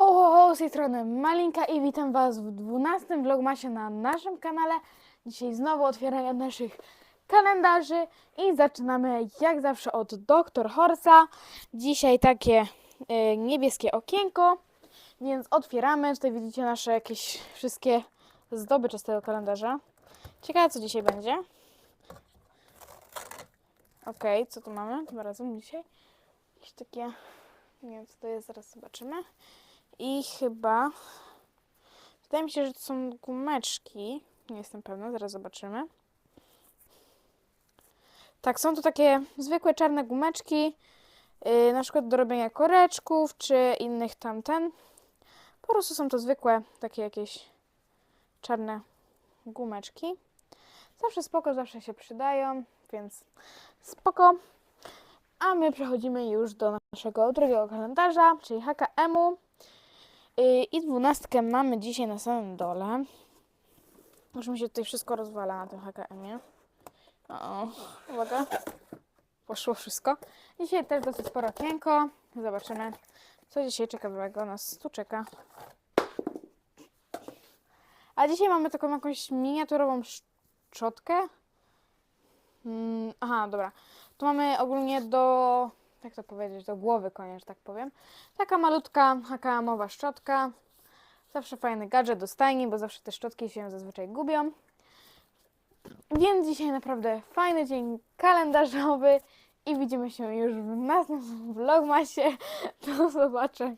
Ho, ho, ho, z tej strony Malinka i witam Was w 12 vlogmasie na naszym kanale. Dzisiaj znowu otwieranie naszych kalendarzy i zaczynamy jak zawsze od Dr. Horsa. Dzisiaj takie e, niebieskie okienko, więc otwieramy. Tutaj widzicie nasze jakieś wszystkie zdobycze z tego kalendarza. Ciekawe co dzisiaj będzie. Okej, co tu mamy tym razem dzisiaj? Jakieś takie, nie wiem co to jest, zaraz zobaczymy. I chyba. Wydaje mi się, że to są gumeczki. Nie jestem pewna, zaraz zobaczymy. Tak, są to takie zwykłe czarne gumeczki, yy, na przykład do robienia koreczków czy innych tamten. Po prostu są to zwykłe takie jakieś czarne gumeczki. Zawsze spoko, zawsze się przydają, więc spoko. A my przechodzimy już do naszego drugiego kalendarza, czyli HKM-u. Yy, I dwunastkę mamy dzisiaj na samym dole. Już mi się tutaj wszystko rozwala na tym HKM-ie. O, uwaga. Poszło wszystko. Dzisiaj też dosyć sporo okienko. Zobaczymy, co dzisiaj ciekawego nas tu czeka. A dzisiaj mamy taką jakąś miniaturową szczotkę. Mm, aha, dobra. Tu mamy ogólnie do, jak to powiedzieć, do głowy konia, że tak powiem. Taka malutka HKM-owa szczotka. Zawsze fajny gadżet do stajni, bo zawsze te szczotki się zazwyczaj gubią. Więc dzisiaj naprawdę fajny dzień kalendarzowy i widzimy się już w następnym vlogmasie. Do zobaczenia.